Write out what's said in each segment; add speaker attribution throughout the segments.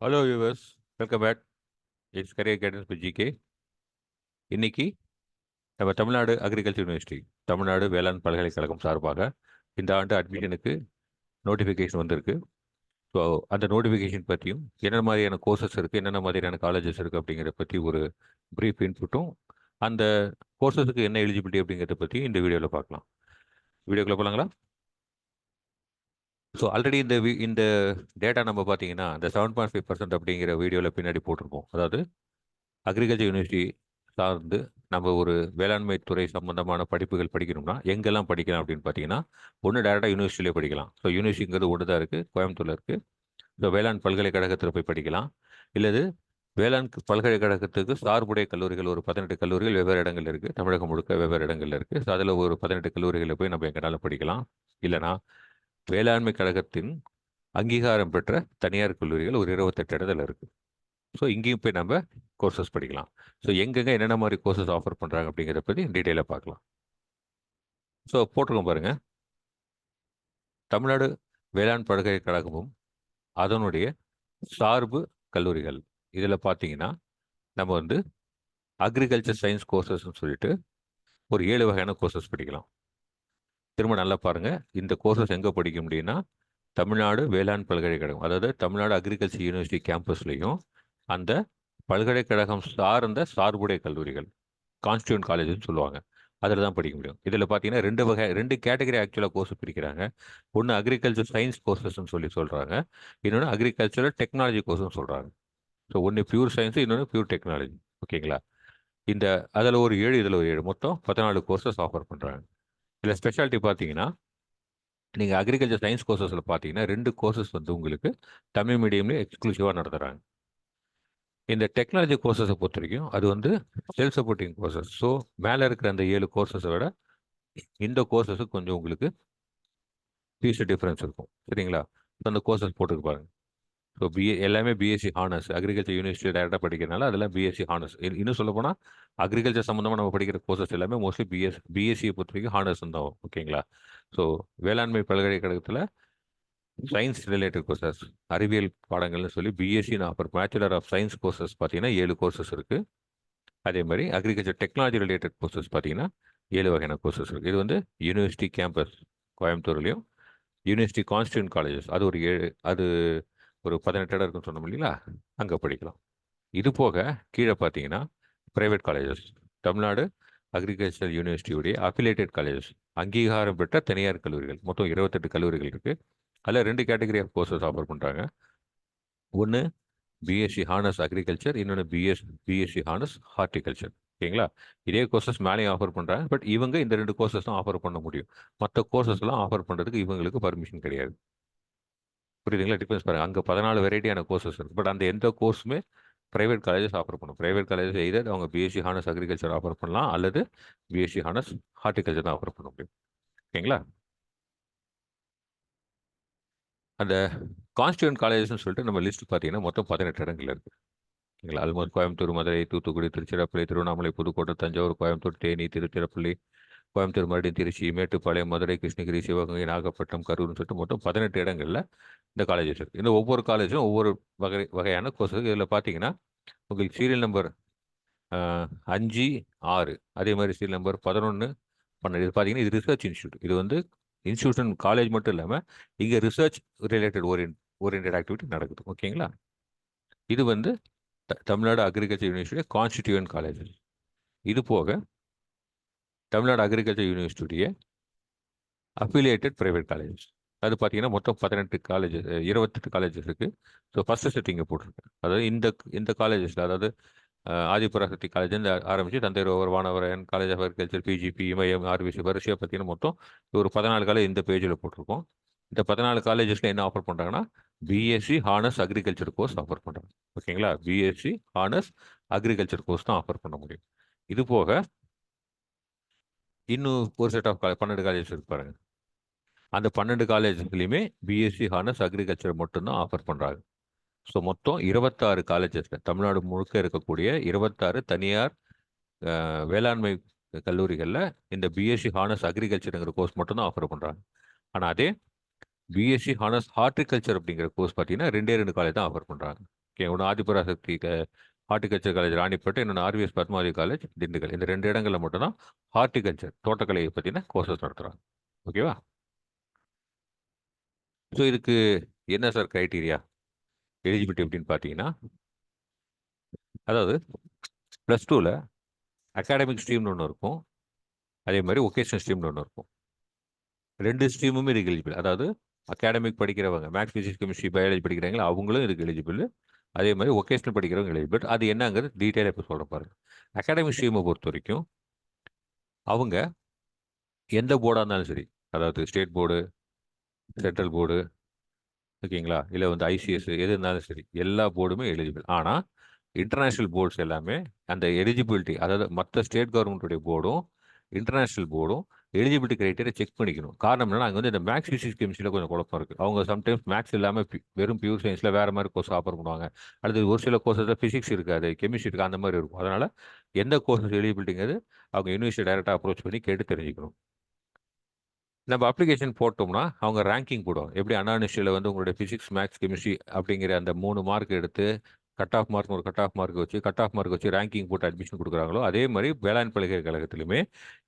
Speaker 1: Hello yours welcome back it's career guidance by GK இன்னைக்கு நம்ம Tamil Nadu agriculture university Tamil Nadu வேளாண் பல்கலைக்கழகம் சார்பாக இந்த ஆண்டு அட்மிஷனுக்கு நோட்டிஃபிகேஷன் வந்திருக்கு. ஸோ அந்த நோட்டிஃபிகேஷன் பற்றியும் என்னென்ன மாதிரியான கோர்சஸ் இருக்குது என்னென்ன மாதிரியான காலேஜஸ் இருக்குது அப்படிங்கிறத பற்றி ஒரு ப்ரீஃப் இன்புட்டும் அந்த கோர்சஸுக்கு என்ன எலிஜிபிலிட்டி அப்படிங்கிறத பற்றி இந்த வீடியோவில் பார்க்கலாம். வீடியோக்குள்ளே போகலாங்களா ஸோ ஆல்ரெடி இந்த வி- இந்த டேட்டா நம்ம பார்த்தீங்கன்னா இந்த செவன் பாயிண்ட் ஃபைவ் பர்சன்ட் அப்படிங்கிற வீடியோவில் பின்னாடி போட்டிருக்கோம் அதாவது அக்ரிகல்ச்சர் யூனிவர்சிட்டி சார்ந்து நம்ம ஒரு வேளாண்மை துறை சம்பந்தமான படிப்புகள் படிக்கணும்னா எங்கெல்லாம் படிக்கலாம் அப்படின்னு பார்த்தீங்கன்னா ஒன்று டேரெக்டாக யூனிவர்சிட்டியிலே படிக்கலாம். ஸோ யூனிவர்சிட்டிங்கிறது ஒன்று தான் இருக்குது கோயம்புத்தூரில் இருக்குது ஸோ வேளாண் பல்கலைக்கழகத்தில் போய் படிக்கலாம். இல்லது வேளாண் பல்கலைக்கழகத்துக்கு சார்புடைய கல்லூரிகள் ஒரு பதினெட்டு கல்லூரிகள் வெவ்வேறு இடங்கள் இருக்குது தமிழகம் முழுக்க வெவ்வேறு இடங்கள் இருக்குது ஸோ அதில் ஒரு பதினெட்டு கல்லூரிகளில் போய் நம்ம எங்கனாலும் படிக்கலாம். இல்லைனா வேளாண்மை கழகத்தின் அங்கீகாரம் பெற்ற தனியார் கல்லூரிகள் ஒரு இருபத்தெட்டு இடத்துல இருக்குது ஸோ இங்கேயும் போய் நம்ம கோர்சஸ் படிக்கலாம். ஸோ எங்கெங்க என்னென்ன மாதிரி கோர்சஸ் ஆஃபர் பண்ணுறாங்க அப்படிங்கிறத பற்றி டீட்டெயிலாக பார்க்கலாம். ஸோ போட்டிருக்கோம் பாருங்கள் தமிழ்நாடு வேளாண் பல்கலைக்கழகமும் அதனுடைய சார்பு கல்லூரிகள். இதில் பார்த்தீங்கன்னா நம்ம வந்து அக்ரிகல்ச்சர் சயின்ஸ் கோர்சஸ்ன்னு சொல்லிட்டு ஒரு ஏழு வகையான கோர்சஸ் படிக்கலாம். திரும்ப நல்லா பாருங்க. இந்த கோர்சஸ் எங்கே படிக்க முடியும்னா தமிழ்நாடு வேளாண் பல்கலைக்கழகம். அதாவது தமிழ்நாடு அக்ரிகல்ச்சர் யூனிவர்சிட்டி கேம்பஸ்லையும் அந்த பல்கலைக்கழகம் சார்ந்த சார்புடைய கல்லூரிகள் கான்ஸ்டியூன் காலேஜ்னு சொல்லுவாங்க. அதில் தான் படிக்க முடியும். இதில் பார்த்தீங்கன்னா ரெண்டு வகை ரெண்டு கேட்டகரி ஆக்சுவலாக கோர்ஸ் பிரிக்கிறாங்க. ஒன்று அக்ரிகல்ச்சர் சயின்ஸ் கோர்சஸ்ன்னு சொல்லி சொல்கிறாங்க இன்னொன்று அக்ரிகல்ச்சரல் டெக்னாலஜி கோர்ஸ்னு சொல்கிறாங்க ஸோ ஒன்று பியூர் சயின்ஸ் இன்னொன்று பியூர் டெக்னாலஜி ஓகேங்களா? இந்த அதில் ஒரு ஏழு இதில் ஒரு ஏழு. மொத்தம் பதினாலு கோர்சஸ் ஆஃபர் பண்ணுறாங்க இதில் ஸ்பெஷாலிட்டி பார்த்தீங்கன்னா நீங்கள் அக்ரிகல்ச்சர் சயின்ஸ் கோர்சஸில் பார்த்தீங்கன்னா ரெண்டு கோர்சஸ் வந்து உங்களுக்கு தமிழ் மீடியம்லேயே எக்ஸ்க்ளூசிவாக நடத்துகிறாங்க இந்த டெக்னாலஜி கோர்சஸை பொறுத்த வரைக்கும் அது வந்து செல்ஃப் சப்போர்ட்டிங் கோர்சஸ் ஸோ மேலே இருக்கிற அந்த ஏழு கோர்சஸை விட இந்த கோர்சஸுக்கு கொஞ்சம் உங்களுக்கு ஃபீஸ் டிஃப்ரென்ஸ் இருக்கும். சரிங்களா? அந்த கோர்சஸ் போட்டுக்கு பாருங்கள் ஸோ பிஏ எல்லாமே பிஎஸ்சி ஹானர்ஸ் அக்ரிகல்ச்சர் யூனிவர்சிட்டி டேரெக்டாக படிக்கிறனால அதெல்லாம் பிஎஸ்சி ஹானர்ஸ் இன்னும் சொல்ல போனால் அக்ரிகல்ச்சர் சம்மந்தமாக நம்ம படிக்கிற கோர்சஸ் எல்லாமே மோஸ்ட்லி பிஎஸ் பிஎஸ்சியை பொறுத்த வரைக்கும் ஹானர்ஸ் தான் ஓகேங்களா? ஸோ வேளாண்மை பல்கலைக்கழகத்தில் சயின்ஸ் ரிலேட்டட் கோர்சஸ் அறிவியல் பாடங்கள்னு சொல்லி BSc offer bachelor of science courses பார்த்தீங்கன்னா ஏழு கோர்சஸ் இருக்குது அதே மாதிரி அக்ரிகல்ச்சர் டெக்னாலஜி ரிலேட்டட் கோர்சஸ் பார்த்தீங்கன்னா ஏழு வகையான கோர்சஸ் இருக்குது இது வந்து யூனிவர்சிட்டி கேம்பஸ் கோயம்புத்தூர்லேயும் யூனிவர்சிட்டி கான்ஸ்டியூன் காலேஜஸ் அது ஒரு ஏழு அது ஒரு பதினெட்டு இடம் இருக்குன்னு சொன்னோம் இல்லைங்களா? அங்கே படிக்கலாம். இது போக கீழே பார்த்தீங்கன்னா ப்ரைவேட் காலேஜஸ் தமிழ்நாடு அக்ரிகல்ச்சர் யூனிவர்சிட்டியுடைய அஃபிலேட்டட் காலேஜஸ் அங்கீகாரம் பெற்ற தனியார் கல்லூரிகள். மொத்தம் இருபத்தெட்டு கல்லூரிகள் இருக்குது அதில் ரெண்டு கேட்டகரி ஆஃப் கோர்சஸ் ஆஃபர் பண்ணுறாங்க ஒன்று பிஎஸ்சி ஹானஸ் அக்ரிகல்ச்சர் இன்னொன்று பிஎஸ் பிஎஸ்சி ஹானர்ஸ் ஹார்டிகல்ச்சர் ஓகேங்களா? இதே கோர்சஸ் மேலேயும் ஆஃபர் பண்ணுறாங்க பட் இவங்க இந்த ரெண்டு கோர்சஸ் தான் ஆஃபர் பண்ண முடியும். மற்ற கோர்சஸ்லாம் ஆஃபர் பண்ணுறதுக்கு இவங்களுக்கு பர்மிஷன் கிடையாது. புரியுதுங்களா? டிஃபரன்ஸ் பாருங்கள் அங்கே பதினாலு வெரைட்டியான கோர்சஸ் இருக்குது பட் அந்த எந்த கோர்ஸுமே ப்ரைவேட் காலேஜஸ் ஆஃபர் பண்ணும் ப்ரைவேட் காலேஜஸ் எய்தர் அவங்க பிஎஸ்சி ஹானர்ஸ் அக்ரிகல்ச்சர் ஆஃபர் பண்ணலாம். அல்லது பிஎஸ்சி ஹானர்ஸ் ஹார்டிகல்ச்சர் தான் ஆஃபர் பண்ண முடியும். ஓகேங்களா? அந்த கான்ஸ்டியூன் காலேஜஸ்னு சொல்லிட்டு நம்ம லிஸ்ட் பார்த்தீங்கன்னா மொத்தம் பதினெட்டு இடங்கள் இருக்குது ஓகேங்களா? ஆல்மோஸ்ட் கோயம்புத்தூர் மதுரை தூத்துக்குடி திருச்சிராப்பள்ளி திருவண்ணாமலை புதுக்கோட்டை தஞ்சாவூர் கோயம்புத்தூர் தேனி திருச்சிராப்பள்ளி கோயம்புத்தூர் மறுபடியும் திருச்சி மேட்டுப்பாளையம் மதுரை கிருஷ்ணகிரி சிவகங்கை நாகப்பட்டினம் கரூர்னு சொல்லிட்டு மொத்தம் பதினெட்டு இடங்களில் இந்த காலேஜஸ் இருக்குது இந்த ஒவ்வொரு காலேஜும் ஒவ்வொரு வகை வகையான கோர்சஸ் இதில் பார்த்தீங்கன்னா உங்களுக்கு சீரியல் நம்பர் அஞ்சு ஆறு. அதே மாதிரி சீரியல் நம்பர் பதினொன்று பன்னெண்டு. இது பார்த்தீங்கன்னா இது ரிசர்ச் இன்ஸ்டியூட் இது வந்து இன்ஸ்டியூஷன் காலேஜ் மட்டும் இல்லாமல் இங்கே research related orient orient activity நடக்குது. ஓகேங்களா? இது வந்து த- Tamil Nadu agriculture university constituent colleges இது போக தமிழ்நாடு அக்ரிகல்ச்சர் யூனிவர்சிட்டியுடைய அஃபிலியேட்டட் ப்ரைவேட் காலேஜஸ் அது பார்த்தீங்கன்னா மொத்தம் பதினெட்டு காலேஜஸ் இருபத்தெட்டு காலேஜஸ் இருக்குது ஸோ ஃபஸ்ட்டு செட்டிங்கை போட்டிருக்கேன் அதாவது இந்த இந்த காலேஜஸில் அதாவது ஆதிபராசக்தி காலேஜ்லேருந்து ஆரம்பித்து Thanthai rover வானவரன் college of agriculture PGP Imayam RPC வரிசையாக பார்த்தீங்கன்னா மொத்தம் ஒரு பதினாலு காலேஜ் இந்த பேஜில் போட்டிருக்கோம். இந்த பதினாலு காலேஜஸில் என்ன ஆஃபர் பண்ணுறாங்கன்னா BSc honours agriculture course offer பண்ணுறாங்க ஓகேங்களா? பிஎஸ்சி ஹானர்ஸ் அக்ரிகல்ச்சர் கோர்ஸ் தான் ஆஃபர் பண்ண முடியும். இது போக இன்னும் ஒரு செட் ஆஃப் பன்னெண்டு காலேஜஸ் இருக்கு பாருங்க. அந்த பன்னெண்டு காலேஜஸ்லையுமே பிஎஸ்சி ஹானர்ஸ் அக்ரிகல்ச்சர் மட்டும்தான் ஆஃபர் பண்ணுறாங்க ஸோ மொத்தம் இருபத்தாறு காலேஜஸில் தமிழ்நாடு முழுக்க இருக்கக்கூடிய இருபத்தாறு தனியார் வேளாண்மை கல்லூரிகளில் இந்த பிஎஸ்சி ஹானர்ஸ் அக்ரிகல்ச்சருங்கிற கோர்ஸ் மட்டும்தான் ஆஃபர் பண்ணுறாங்க ஆனால் அதே பிஎஸ்சி ஹானர்ஸ் ஹார்டிகல்ச்சர் அப்படிங்கிற கோர்ஸ் பார்த்தீங்கன்னா ரெண்டே ரெண்டு காலேஜ் தான் ஆஃபர் பண்ணுறாங்க ஓகே ஒன்று ஆதிபராசக்தி ஹார்டிகல்ச்சர் காலேஜ் ராணிப்பேட்டை இன்னொன்று ஆர்விஎஸ் பத்மாவதி காலேஜ் திண்டுக்கல். இந்த ரெண்டு இடங்களில் மட்டும்தான் ஹார்டிகல்ச்சர் தோட்டக்கலையை பற்றின கோர்சஸ் நடத்துகிறாங்க ஓகேவா ஸோ இதுக்கு என்ன சார் க்ரைட்டீரியா எலிஜிபிலிட்டி எப்படின்னு பார்த்தீங்கன்னா அதாவது ப்ளஸ் டூவில் அகாடமிக் ஸ்ட்ரீம்னு ஒன்று இருக்கும். அதே மாதிரி ஒகேஷனல் ஸ்ட்ரீம்னு ஒன்று இருக்கும். ரெண்டு ஸ்ட்ரீமுமே இதுக்கு எலிஜிபிள் அதாவது அகாடமிக் படிக்கிறவங்க மேக்ஸ் ஃபிசிக்ஸ் கெமிஸ்ட்ரி பயாலஜி படிக்கிறாங்களா அவங்களும் இதுக்கு எலிஜிபிள் அதே மாதிரி ஒகேஷனல் படிக்கிறவங்க எலிஜிபிள் அது என்னங்கிறது டீட்டெயிலாக இப்போ சொல்கிற பாருங்க. அகாடமிக் ஸ்ட்ரீமை பொறுத்த வரைக்கும் அவங்க எந்த போர்டாக இருந்தாலும் சரி அதாவது ஸ்டேட் போர்டு சென்ட்ரல் போர்டு ஓகேங்களா? இல்லை வந்து ஐசிஎஸ் எது இருந்தாலும் சரி எல்லா போர்டுமே எலிஜிபிள் ஆனால் இன்டர்நேஷ்னல் போர்ட்ஸ் எல்லாமே அந்த எலிஜிபிலிட்டி அதாவது மற்ற ஸ்டேட் கவர்மெண்ட்டுடைய போர்டும் இன்டர்நேஷ்னல் போர்டும் எலிஜிபிலிட்டி கிரைட்டீரியா செக் பண்ணிக்கணும். காரணம் என்னன்னா அங்கே வந்து இந்த மேக்ஸ் ஃபிசிக்ஸ் கெமிஸ்ட்ரியில் கொஞ்சம் குழப்பம் இருக்குது அவங்க சம்டைம்ஸ் மேக்ஸ் இல்லாமல் வெறும் பியூர் சயின்ஸில் வேறு மாதிரி கோர்ஸ் ஆஃபர் பண்ணுவாங்க. அடுத்து ஒரு சில கோர்ஸஸில் ஃபிசிக்ஸ் இருக்காது கெமிஸ்ட்ரி இருக்குது அந்த மாதிரி இருக்கும். அதனால் எந்த கோர்ஸஸ் எலிஜிபிலிட்டிங்கிறது அவங்க யூனிவர்சிட்டி டைரெக்டாக அப்ரோச் பண்ணி கேட்டு தெரிஞ்சுக்கணும். நம்ம அப்ளிகேஷன் போட்டோம்னா அவங்க ரேங்கிங் போடுவோம் எப்படி அனானிஷியில் வந்து உங்களுடைய ஃபிசிக்ஸ் மேக்ஸ் கெமிஸ்ட்ரி அப்படிங்கிற அந்த மூணு மார்க் எடுத்து கட் ஆஃப் மார்க் ஒரு கட் ஆஃப் மார்க் வச்சு கட் ஆஃப் மார்க் வச்சு ரேங்கிங் போட்டு அட்மிஷன் கொடுக்குறாங்களோ அதே மாதிரி வேளாண் பல்கலைக்கழகத்திலுமே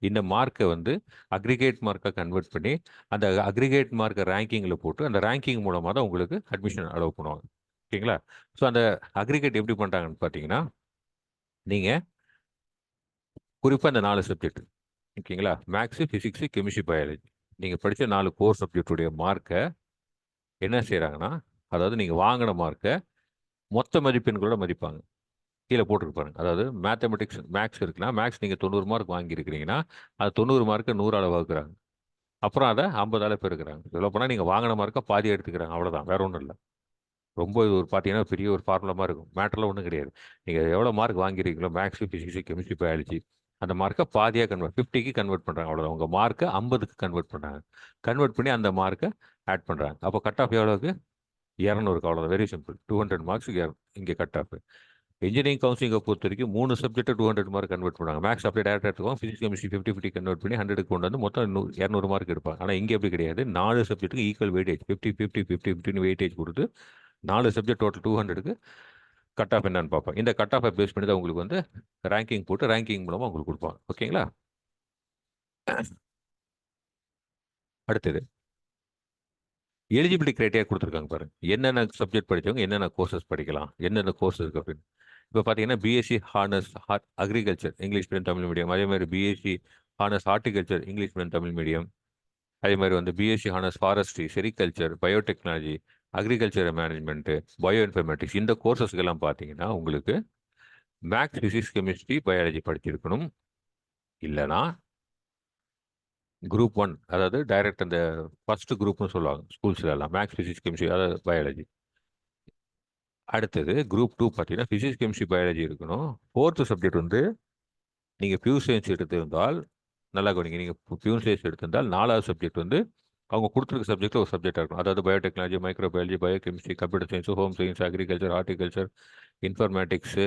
Speaker 1: இந்த மார்க்கை வந்து அக்ரிகேட் மார்க்கை கன்வெர்ட் பண்ணி அந்த அக்ரிகேட் மார்க்கை ரேங்கிங்கில் போட்டு அந்த ரேங்கிங் மூலமாக தான் உங்களுக்கு அட்மிஷன் அலோவ் பண்ணுவாங்க. ஓகேங்களா? ஸோ அந்த அக்ரிகேட் எப்படி பண்ணுறாங்கன்னு பார்த்தீங்கன்னா நீங்கள் குறிப்பாக அந்த நாலு சப்ஜெக்ட் ஓகேங்களா? மேக்ஸு ஃபிசிக்ஸு கெமிஸ்ட்ரி பயாலஜி நீங்கள் படித்த நாலு கோர் சப்ஜெக்டுடைய மார்க்கை என்ன செய்கிறாங்கன்னா அதாவது நீங்கள் வாங்கின மார்க்கை மொத்த மதிப்பெண்களோட மதிப்பாங்க. கீழே போட்டிருப்பாங்க அதாவது மேத்தமெட்டிக்ஸ் மேக்ஸ் இருக்குன்னா மேக்ஸ் நீங்கள் தொண்ணூறு மார்க் வாங்கியிருக்கிறீங்கன்னா அது தொண்ணூறு மார்க்கை நூறால் வகுக்கிறாங்க. அப்புறம் அதை ஐம்பதால் பெருக்கிறாங்க. இவ்வளோ போனால் நீங்கள் வாங்கின மார்க்கை பாதி எடுத்துக்கிறாங்க. அவ்வளோதான் வேற ஒன்றும் இல்லை. ரொம்ப இது ஒரு பார்த்தீங்கன்னா பெரிய ஒரு ஃபார்முலமாக இருக்கும். மேட்டரில் ஒன்றும் கிடையாது. நீங்கள் எவ்வளோ மார்க் வாங்கியிருக்கீங்களோ மேக்ஸு ஃபிசிக்ஸு கெமிஸ்ட்ரி பயாலஜி அந்த மார்க்கை பாதியாக கன்வெர்ட் ஃபிஃப்டிக்கு கன்வெர்ட் பண்ணுறாங்க அவ்வளோதான் உங்கள் மார்க்கை ஐம்பதுக்கு கன்வெர்ட் பண்ணுறாங்க கன்வெர்ட் பண்ணி அந்த மார்க்கை ஆட் பண்ணுறாங்க அப்போ கட் ஆஃப் எவ்வளோக்கு இரநூறுக்கு அவ்வளோதான் வெரி சிம்பிள் டூ ஹண்ட்ரட் மார்க்ஸுக்கு இங்கே கட் ஆஃப் இன்ஜினியரிங் கவுன்சிலிங்கை பொறுத்த வரைக்கும் மூணு subject two hundred mark convert பண்ணுவாங்க. மேக்ஸ் அப்படியே டேரக்டாக எடுத்துக்கோங்க. Physics chemistry fifty fifty convert பண்ணி ஹண்ட்ரடுக்கு கொண்டு வந்து மொத்தம் நூ இரநூறு மார்க் எடுப்பாங்க. ஆனால் இங்கே அப்படி கிடையாது. நாலு சப்ஜெக்ட்டுக்கு equal weightage fifty fifty fifty ஃபிஃப்டின்னு weightage கொடுத்து நாலு சப்ஜெக்ட் டோட்டல் டூ ஹண்ட்ரடுக்கு கட் ஆஃப் என்னன்னு பார்ப்போம். இந்த கட் ஆஃபை பேஸ் பண்ணி தான் உங்களுக்கு வந்து ரேங்கிங் போட்டு ரேங்கிங் மூலமாக உங்களுக்கு கொடுப்பாங்க. ஓகேங்களா அடுத்தது. எலிஜிபிலிட்டி கிரைட்டீரியா கொடுத்துருக்காங்க பாருங்க. என்னென்ன சப்ஜெக்ட் படித்தவங்க என்னென்ன கோர்சஸ் படிக்கலாம் என்னென்ன கோர்ஸ் இருக்குது அப்படின்னு. இப்போ பார்த்தீங்கன்னா BSc honours hort agriculture English medium Tamil medium அதே மாதிரி BSc honours horticulture English medium Tamil medium அதே மாதிரி வந்து BSc honours forestry sericulture biotechnology agriculture management bio informatics இந்த கோர்சஸ்க்கெல்லாம் பார்த்தீங்கன்னா உங்களுக்கு மேக்ஸ் ஃபிசிக்ஸ் கெமிஸ்ட்ரி பயாலஜி படிச்சிருக்கணும். இல்லைனா குரூப் ஒன் அதாவது டைரக்ட் அந்த ஃபர்ஸ்ட் குரூப்னு சொல்லுவாங்க ஸ்கூல்ஸில் எல்லாம் மேக்ஸ் ஃபிசிக்ஸ் கெமிஸ்ட்ரி அதாவது பயாலஜி அடுத்தது குரூப் டூ பார்த்தீங்கன்னா ஃபிசிக்ஸ் கெமிஸ்ட்ரி பயாலஜி இருக்கணும். ஃபோர்த்து சப்ஜெக்ட் வந்து நீங்கள் பியூர் சயின்ஸ் எடுத்திருந்தால் நல்லா கவனிங்க நீங்கள் பியூர் சயின்ஸ் எடுத்திருந்தால் நாலாவது சப்ஜெக்ட் வந்து அவங்க கொடுத்துருக்க சப்ஜெக்ட் ஒரு சப்ஜெக்டாக இருக்கும் அதாவது biotechnology microbiology biochemistry computer science home science agriculture horticulture informatics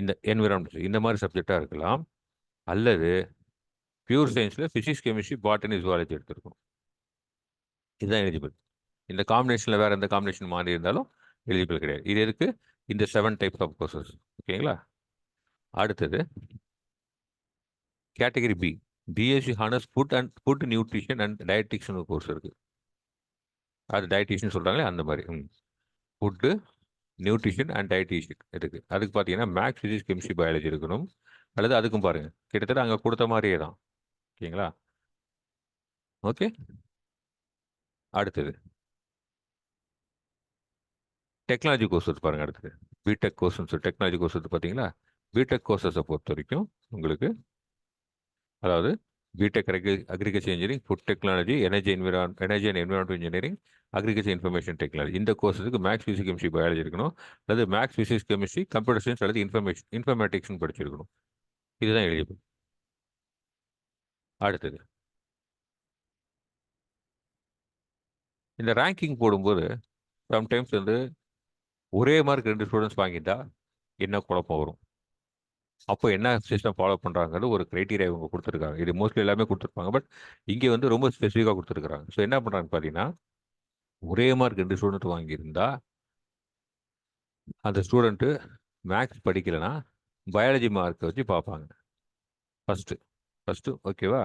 Speaker 1: இந்த என்விரான்மெண்ட் இந்த மாதிரி சப்ஜெக்டாக இருக்கலாம். அல்லது பியூர் சயின்ஸில் ஃபிசிக்ஸ் கெமிஸ்ட்ரி பாட்டனி ஜுவாலஜி எடுத்திருக்கணும் இதுதான் எலிஜிபிள் இந்த காம்பினேஷனில் வேறு எந்த காம்பினேஷன் மாறி இருந்தாலும் எலிஜிபிள் கிடையாது. இது எதுக்கு? இந்த செவன் டைப்ஸ் ஆஃப் கோர்சஸ் ஓகேங்களா அடுத்தது category B BSc honours food and food nutrition and டயட்டிக்ஸ்னு ஒரு கோர்ஸ் இருக்குது அது டயட்டிஷியன் சொல்கிறாங்களே அந்த மாதிரி. ம். ஃபுட்டு நியூட்ரிஷன் அண்ட் டயட்டிஷியன் இருக்குது அதுக்கு பார்த்தீங்கன்னா மேக்ஸ் ஃபிசிக்ஸ் கெமிஸ்ட்ரி பயாலஜி இருக்கணும். அல்லது அதுக்கும் பாருங்கள் கிட்டத்தட்ட அங்கே கொடுத்த மாதிரியே தான். ஓகேங்களா? ஓகே. அடுத்தது. டெக்னாலஜி கோர்ஸ் வந்து பாருங்கள் அடுத்தது. பிடெக் கோர்சஸ் டெக்னாலஜி கோர்ஸ் வந்து பார்த்தீங்களா பிடெக் கோர்சஸை பொறுத்த வரைக்கும் உங்களுக்கு அதாவது BTech agriculture engineering food technology energy environ energy and environment engineering agriculture information technology இந்த கோர்ஸுக்கு மேக்ஸ் ஃபிசிக்ஸ் கெமிஸ்ட்ரி பயாலஜி இருக்கணும். அல்லது maths physics chemistry computer science அல்லது இன்ஃபர்மேஷன் இன்ஃபர்மேட்டிக்ஸ்னு படிச்சிருக்கணும். இதுதான் எலிஜிபிள் அடுத்தது. இந்த ரேங்கிங் போடும்போது சம்டைம்ஸ் வந்து ஒரே மார்க் ரெண்டு ஸ்டூடெண்ட்ஸ் வாங்கிட்டா என்ன குழப்பம் வரும்? அப்போ என்ன சிஸ்டம் ஃபாலோ பண்ணுறாங்கிறது ஒரு க்ரைட்டீரியா இவங்க கொடுத்துருக்காங்க. இது மோஸ்ட்லி எல்லாமே கொடுத்துருப்பாங்க. பட் இங்கே வந்து ரொம்ப ஸ்பெசிஃபிக்காக கொடுத்துருக்குறாங்க. ஸோ என்ன பண்ணுறாங்க பார்த்தீங்கன்னா ஒரே மார்க் ரெண்டு ஸ்டூடெண்ட் வாங்கியிருந்தா அந்த ஸ்டூடெண்ட்டு மேக்ஸ் படிக்கலைன்னா பயாலஜி மார்க்கை வச்சு பார்ப்பாங்க. ஃபஸ்ட்டு ஃபஸ்ட்டு ஓகேவா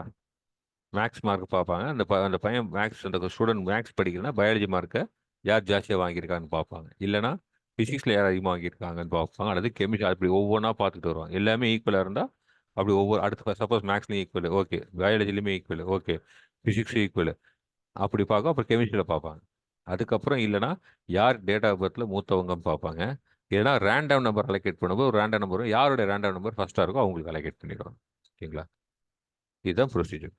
Speaker 1: மேக்ஸ் மார்க் பார்ப்பாங்க. அந்த ப அந்த பையன் மேக்ஸ் அந்த ஸ்டூடெண்ட் மேக்ஸ் படிக்கிறனா பயாலஜி மார்க்கை யார் ஜாஸ்தியாக வாங்கியிருக்கான்னு பார்ப்பாங்க. இல்லைனா ஃபிசிக்ஸில் யார் அதிகமாக வாங்கியிருக்காங்கன்னு பார்ப்பாங்க. அல்லது கெமிஸ்ட்ரி அப்படி ஒவ்வொன்றா பார்த்துட்டு வருவாங்க. எல்லாமே ஈக்குவலாக இருந்தால் அப்படி ஒவ்வொரு அடுத்த சப்போஸ் மேக்ஸ்லேயும் ஈக்குவல் ஓகே பயாலஜிலையுமே ஈக்குவல் ஓகே ஃபிசிக்ஸ் ஈக்குவல் அப்படி பார்க்க அப்புறம் கெமிஸ்ட்ரியில் பார்ப்பாங்க. அதுக்கப்புறம் இல்லைனா யார் டேட் ஆஃப் பர்த்தில் மூத்தவங்கன்னு பார்ப்பாங்க. ஏன்னா ரேண்டம் நம்பர் அலோகேட் பண்ணும்போது ஒரு ரேண்டம் நம்பரும் யாரோட ரேண்டம் நம்பர் ஃபஸ்ட்டாக இருக்கோ அவங்களுக்கு அலோகேட் பண்ணிடுவாங்க. ஓகேங்களா இதுதான் ப்ரொசீஜர்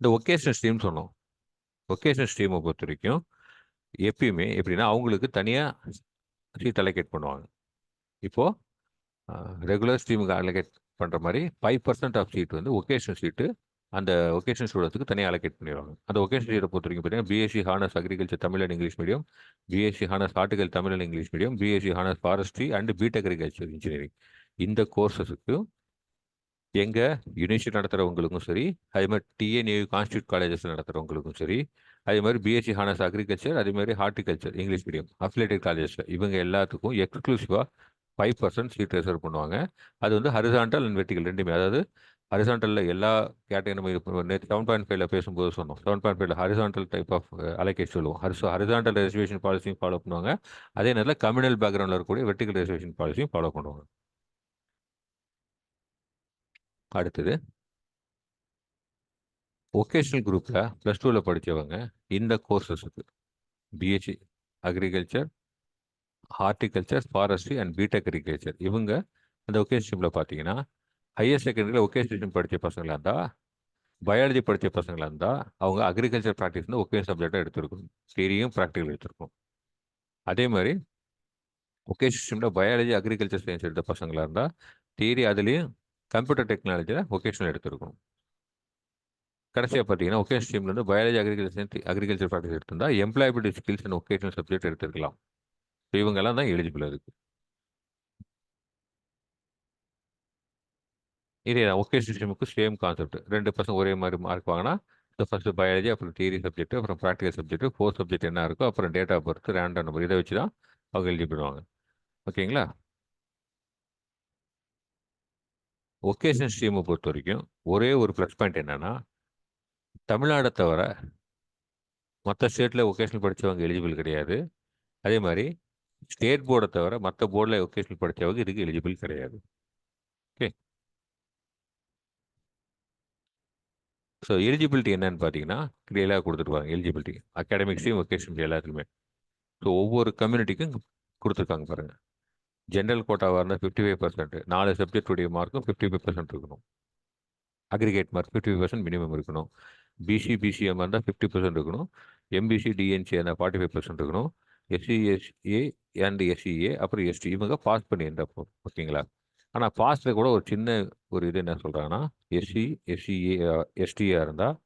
Speaker 1: இந்த ஒகேஷனல் ஸ்ட்ரீம் சொன்னோம். ஒகேஷனல் ஸ்ட்ரீமை பொறுத்த வரைக்கும் எப்பயுமே எப்படின்னா அவங்களுக்கு தனியாக சீட் அலோகேட் பண்ணுவாங்க. இப்போது ரெகுலர் ஸ்ட்ரீமுக்கு அலோகேட் பண்ணுற மாதிரி ஃபைவ் பர்சன்ட் ஆஃப் சீட் வந்து ஒகேஷனல் சீட்டு அந்த ஒகேஷன் ஸ்டூடெண்ட்ஸுக்கு தனியாக அலோகேட் பண்ணிடுவாங்க. அந்த ஒகேஷன் சீட்டை பொறுத்த வரைக்கும் பார்த்தீங்கன்னா BSc honours agriculture Tamil and English medium BSc honours horticulture Tamil and English medium BSc honours forestry and BTech agriculture engineering இந்த கோர்சஸுக்கு எங்கள் யூனிவர்சிட்டி நடத்துகிறவங்களுக்கும் சரி அதே மாதிரி டிஎன்ஏ கான்ஸ்டியூட் காலேஜஸ் நடத்துகிறவங்களுக்கும் சரி அதே மாதிரி பிஎஸ்சி ஹானஸ் அக்ரிகல்ச்சர் அதே மாதிரி horticulture English medium affiliated colleges இவங்க எல்லாத்துக்கும் எக்ஸ்க்ளூசிவாக ஃபைவ் பர்சன்ட் சீட் ரிசர்வ் பண்ணுவாங்க. அது வந்து ஹரிசாண்டல் அண்ட் வெர்டிகல் ரெண்டுமே. அதாவது ஹரிசாண்டலில் எல்லா கேட்டகரி நம்ம நேற்று செவன் பாயிண்ட் ஃபைவ்ல பேசும்போது சொன்னோம். செவன் பாயிண்ட் ஃபைவ்ல ஹரிசாண்டல் டைப் ஆஃப் அலோகேட் சொல்லுவோம். ஹரிசோ ஹரிசாண்டல் ரெசர்வேஷன் பாலிசியும் ஃபாலோ பண்ணுவாங்க. அதே நேரத்தில் கம்யூனல் பேக்ரவுண்டில் இருக்கக்கூடிய வெர்டிகல் ரெசர்வேஷன் பாலிசியும் ஃபாலோ பண்ணுவாங்க. அடுத்தது. ஒகேஷனல் குரூப்பில் ப்ளஸ் டூவில் படித்தவங்க இந்த கோர்சஸுக்கு BSc agriculture horticulture forestry and BTech agriculture இவங்க அந்த ஒகேஷனில் பார்த்தீங்கன்னா ஹையர் செகண்டரியில் ஒகேஷன் படித்த பசங்களாக இருந்தால் பயாலஜி படித்த பசங்களாக இருந்தால் அவங்க அக்ரிகல்ச்சர் ப்ராக்டிஸ் வந்து ஒகே சப்ஜெக்டாக எடுத்துருக்கணும். தியரியும் ப்ராக்டிக்கல் எடுத்திருக்கணும். அதே மாதிரி ஒகேஷனில் பயாலஜி அக்ரிகல்ச்சர் சயின்ஸ் எடுத்த பசங்களாக இருந்தால் தியரி அதுலேயும் கம்ப்யூட்டர் டெக்னாலஜியில் ஒகேஷனல் எடுத்துருக்கணும். கடைசியாக பார்த்தீங்கன்னா ஒகேஷன் ஸ்ட்ரீம்லேருந்து பயாலஜி அக்ரிகல்ச்சர் அக்ரிகல்ச்சர் ப்ராக்டிஸ் எடுத்திருந்தால் employability skills and vocational subject எடுத்துருக்கலாம். So இவங்கெல்லாம் தான் எலிஜிபிள் அதுக்கு. இதே தான் ஒகேஷன் சிஸ்டமுக்கு சேம் கான்செப்ட் ரெண்டு பசங்க ஒரே மாதிரி மார்க் வாங்கினா இந்த ஃபஸ்ட்டு பயாலஜி அப்புறம் தியரி சப்ஜெக்ட் அப்புறம் ப்ராக்டிகல் சப்ஜெக்ட் ஃபோர் சப்ஜெக்ட் என்ன இருக்கோ அப்புறம் date of birth random number இதை வச்சு தான் அவங்க எலிஜிபிள் பண்ணுவாங்க ஓகேங்களா? ஒகேஷன் ஸ்ட்ரீமை பொறுத்த வரைக்கும் ஒரே ஒரு ப்ளஸ் பாயிண்ட் என்னென்னா தமிழ்நாடை தவிர மற்ற ஸ்டேட்டில் ஒகேஷனல் படித்தவங்க எலிஜிபிள் கிடையாது. அதே மாதிரி ஸ்டேட் போர்டை தவிர மற்ற போர்டில் ஒகேஷனல் படித்தவங்க இதுக்கு எலிஜிபிள் கிடையாது. ஓகே ஸோ எலிஜிபிலிட்டி என்னன்னு பார்த்தீங்கன்னா கிளியராக கொடுத்துருப்பாங்க எலிஜிபிலிட்டி அகாடமிக்ஸையும் ஒகேஷன் எல்லாத்துக்குமே. ஸோ ஒவ்வொரு கம்யூனிட்டிக்கும் கொடுத்துருக்காங்க பாருங்கள் ஜென்ரல் கோட்டாவாக இருந்தால் ஃபிஃப்டி ஃபைவ் பர்சன்ட் நாலு சப்ஜெக்டுடைய மார்க்கும் ஃபிஃப்டி ஃபைவ் பர்சன்ட் இருக்கணும். Aggregate mark fifty five percent minimum இருக்கணும் பிசி பிசிஎம் இருந்தால் ஃபிஃப்டி பர்சன்ட் இருக்கணும். எம்பிசி டிஎன்சி இருந்தால் ஃபார்ட்டி ஃபைவ் பர்சன்ட் இருக்கணும். எஸ்சி எஸ்ஏ அண்ட் எஸ்சிஏ அப்புறம் எஸ்டி இவங்க பாஸ் பண்ணியிருந்தப்போ ஓகேங்களா? ஆனால் பாஸில் கூட ஒரு சின்ன ஒரு இது என்ன சொல்கிறாங்கன்னா எஸ்சி எஸ்சிஏ எஸ்டியாக இருந்தால்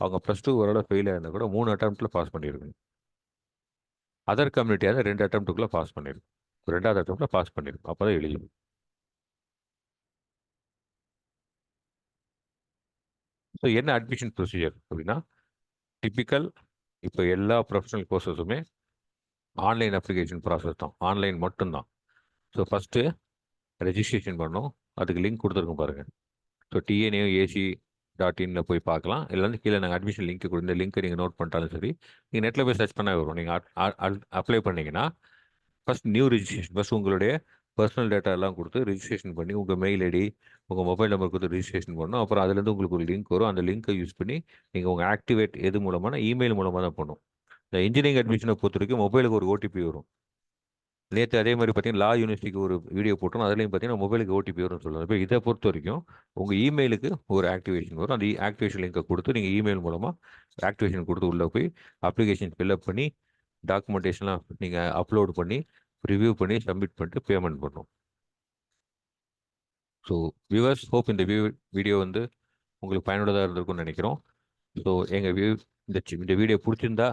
Speaker 1: அவங்க ப்ளஸ் டூ ஓரளவு ஃபெயிலாக இருந்தால் கூட மூணு அட்டம்ப்டில் பாஸ் பண்ணியிருக்கணும் அதர் கம்யூனிட்டியாக ரெண்டு அட்டம்ப்ட்டுக்குள்ளே பாஸ் பண்ணியிருக்கும் ரெண்டாவது அட்டம்ல பாஸ் பண்ணியிருக்கும் அப்போ தான் எலிஜிபிள் ஸோ என்ன அட்மிஷன் ப்ரொசீஜர் அப்படின்னா டிப்பிக்கல் இப்போ எல்லா ப்ரொஃபஷனல் கோர்சஸுமே ஆன்லைன் அப்ளிகேஷன் ப்ராசஸ் தான். ஆன்லைன் மட்டும்தான். ஸோ ஃபஸ்ட்டு ரெஜிஸ்ட்ரேஷன் பண்ணோம் அதுக்கு லிங்க் கொடுத்துருக்கோம் பாருங்கள் ஸோ டிஎன்ஏ ஏசி டாட் இனில் போய் பார்க்கலாம். இல்லைன்னா கீழே நாங்கள் அட்மிஷன் லிங்க் கொடுத்து லிங்க்கை நீங்கள் நோட் பண்ணிட்டாலும் சரி நீங்கள் நெட்டில் போய் சர்ச் பண்ணால் வரும். நீங்கள் அப்ளை பண்ணிங்கன்னா ஃபஸ்ட் நியூ ரிஜிஸ்ட்ரேஷன் ஃபஸ்ட் உங்களுடைய பர்சனல் டேட்டா எல்லாம் கொடுத்து ரிஜிஸ்ட்ரேஷன் பண்ணி உங்கள் மெயில் ஐடி உங்கள் மொபைல் நம்பர் கொடுத்து ரிஜிஸ்ட்ரேஷன் பண்ணணும். அப்புறம் அதுலேருந்து உங்களுக்கு ஒரு லிங்க் வரும். அந்த லிங்க்கை யூஸ் பண்ணி நீங்கள் உங்கள் ஆக்டிவேட் எது மூலமான? இமெயில் மூலமாக தான் பண்ணும் இந்த இன்ஜினியரிங் அட்மிஷனை பொறுத்த வரைக்கும் மொபைலுக்கு ஒரு ஓடிபி வரும். நேற்று அதே மாதிரி பார்த்தீங்கன்னா லா யூனிவர்சிட்டிக்கு ஒரு வீடியோ போட்டோம். அதுலேயும் பார்த்தீங்கன்னா மொபைலுக்கு ஓடிபி வரும்னு சொல்லுவாங்க இப்போ இதை பொறுத்த வரைக்கும் உங்கள் இமெயிலுக்கு ஒரு ஆக்டிவேஷன் வரும். அந்த ஆக்டிவேஷன் லிங்கை கொடுத்து நீங்கள் இமெயில் மூலமாக ஆக்டிவேஷன் கொடுத்து உள்ளே போய் அப்ளிகேஷன் ஃபில்அப் பண்ணி டாக்குமெண்டேஷன்லாம் நீங்கள் அப்லோட் பண்ணி ரிவ்யூ பண்ணி சப்மிட் பண்ணிட்டு பேமெண்ட் பண்ணணும். ஸோ வியூவர்ஸ் ஹோப் இந்த வியூ வீடியோ வந்து உங்களுக்கு பயனுள்ளதாக இருந்திருக்கும்னு நினைக்கிறோம். ஸோ எங்கள் வியூ இந்த இந்த வீடியோ பிடிச்சிருந்தா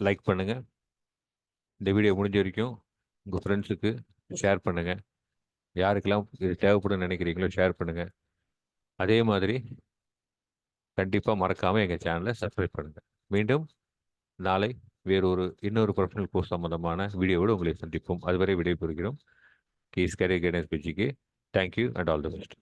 Speaker 1: லைக் பண்ணுங்கள் இந்த வீடியோ முடிஞ்ச வரைக்கும் உங்கள் ஃப்ரெண்ட்ஸுக்கு ஷேர் பண்ணுங்கள் யாருக்கெல்லாம் இது தேவைப்படும் நினைக்கிறீங்களோ ஷேர் பண்ணுங்கள் அதே மாதிரி கண்டிப்பாக மறக்காமல் எங்கள் சேனலை சப்ஸ்கிரைப் பண்ணுங்கள் மீண்டும் நாளை வேறொரு இன்னொரு ப்ரொஃபஷனல் கோர்ஸ் சம்பந்தமான வீடியோவோடு உங்களை சந்திப்போம். அதுவரை விடைபெறுகிறோம். Keys career guidance பிஜிக்கு thank you and all the best